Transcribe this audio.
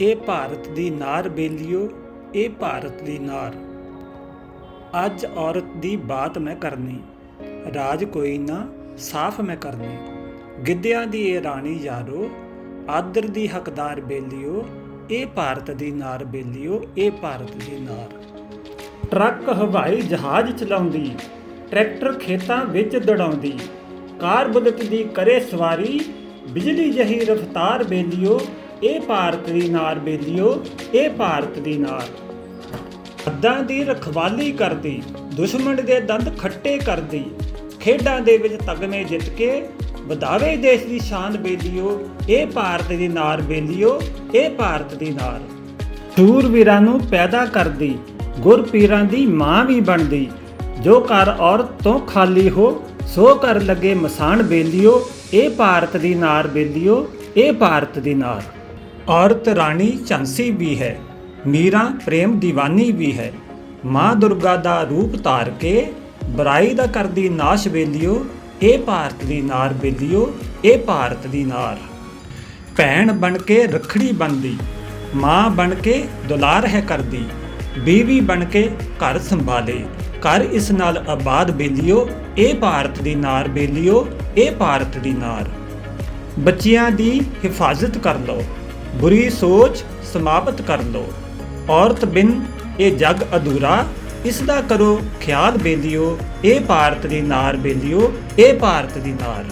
ਇਹ ਭਾਰਤ ਦੀ ਨਾਰ ਬੇਲੀਓ, ਇਹ ਭਾਰਤ ਦੀ ਨਾਰ। ਅੱਜ ਔਰਤ ਦੀ ਬਾਤ ਮੈਂ ਕਰਨੀ, ਰਾਜ ਕੋਈ ਨਾ, ਸਾਫ਼ ਮੈਂ ਕਰਨੀ। ਗਿੱਧਿਆਂ ਦੀ ਇਹ ਰਾਣੀ ਯਾਰੋ, ਆਦਰ ਦੀ ਹੱਕਦਾਰ ਬੇਲੀਓ, ਇਹ ਭਾਰਤ ਦੀ ਨਾਰ ਬੇਲੀਓ, ਇਹ ਭਾਰਤ ਦੀ ਨਾਰ। ਟਰੱਕ ਹਵਾਈ ਜਹਾਜ਼ ਚਲਾਉਂਦੀ, ਟਰੈਕਟਰ ਖੇਤਾਂ ਵਿੱਚ ਦੜਾਉਂਦੀ, ਕਾਰ ਬੁਲਟ ਦੀ ਕਰੇ ਸਵਾਰੀ, ਬਿਜਲੀ ਜਹੀ ਰਫ਼ਤਾਰ ਬੇਲੀਓ ਇਹ ਭਾਰਤ ਦੀ ਨਾਰ ਬੇਲੀਓ, ਇਹ ਭਾਰਤ ਦੀ ਨਾਰ। ਹੱਦਾਂ ਦੀ ਰਖਵਾਲੀ ਕਰਦੀ, ਦੁਸ਼ਮਣ ਦੇ ਦੰਦ ਖੱਟੇ ਕਰਦੀ। ਖੇਡਾਂ ਦੇ ਵਿੱਚ ਤਗਮੇ ਜਿੱਤ ਕੇ ਵਧਾਵੇ ਦੇਸ਼ ਦੀ ਸ਼ਾਨ ਬੇਲੀਓ, ਇਹ ਭਾਰਤ ਦੀ ਨਾਰ ਬੇਲੀਓ, ਇਹ ਭਾਰਤ ਦੀ ਨਾਰ। ਸੂਰਵੀਰਾਂ ਨੂੰ ਪੈਦਾ ਕਰਦੀ ਗੁਰਪੀਰਾਂ ਦੀ ਮਾਂ ਵੀ ਬਣਦੀ। ਜੋ ਘਰ ਔਰਤ ਤੋਂ ਖਾਲੀ ਹੋ, ਸੋ ਕਰ ਲੱਗੇ ਮਸਾਨ ਬੇਲੀਓ, ਇਹ ਭਾਰਤ ਦੀ ਨਾਰ ਬੇਲੀਓ, ਇਹ ਭਾਰਤ ਦੀ ਨਾਰ। ਔਰਤ ਰਾਣੀ ਝਾਂਸੀ ਵੀ ਹੈ, ਮੀਰਾ ਪ੍ਰੇਮ ਦੀਵਾਨੀ ਵੀ ਹੈ। ਮਾਂ ਦੁਰਗਾ ਦਾ ਰੂਪ ਧਾਰ ਕੇ ਬੁਰਾਈ ਦਾ ਕਰਦੀ ਨਾਸ਼ ਬੇਲੀਓ, ਇਹ ਭਾਰਤ ਦੀ ਨਾਰ ਬੇਲੀਓ, ਇਹ ਭਾਰਤ ਦੀ ਨਾਰ। ਭੈਣ ਬਣ ਕੇ ਰਖੜੀ ਬੰਦੀ ਮਾਂ ਬਣ ਕੇ ਦੁਲਾਰ ਹੈ ਕਰਦੀ, ਬੀਵੀ ਬਣ ਕੇ ਘਰ ਸੰਭਾਲੇ। ਘਰ ਇਸ ਨਾਲ ਆਬਾਦ ਬੇਲੀਓ, ਇਹ ਭਾਰਤ ਦੀ ਨਾਰ ਬੇਲੀਓ, ਇਹ ਭਾਰਤ ਦੀ ਨਾਰ। ਬੱਚਿਆਂ ਦੀ ਹਿਫਾਜ਼ਤ ਕਰ ਲਓ। ਬੁਰੀ ਸੋਚ ਸਮਾਪਤ ਕਰ ਲਓ। ਔਰਤ ਬਿਨ ਇਹ ਜਗ ਅਧੂਰਾ, ਇਸ ਦਾ ਕਰੋ ਖਿਆਲ ਬੇਲੀਓ, ਇਹ ਭਾਰਤ ਦੀ ਨਾਰ ਬੇਲੀਓ, ਇਹ ਭਾਰਤ ਦੀ ਨਾਰ।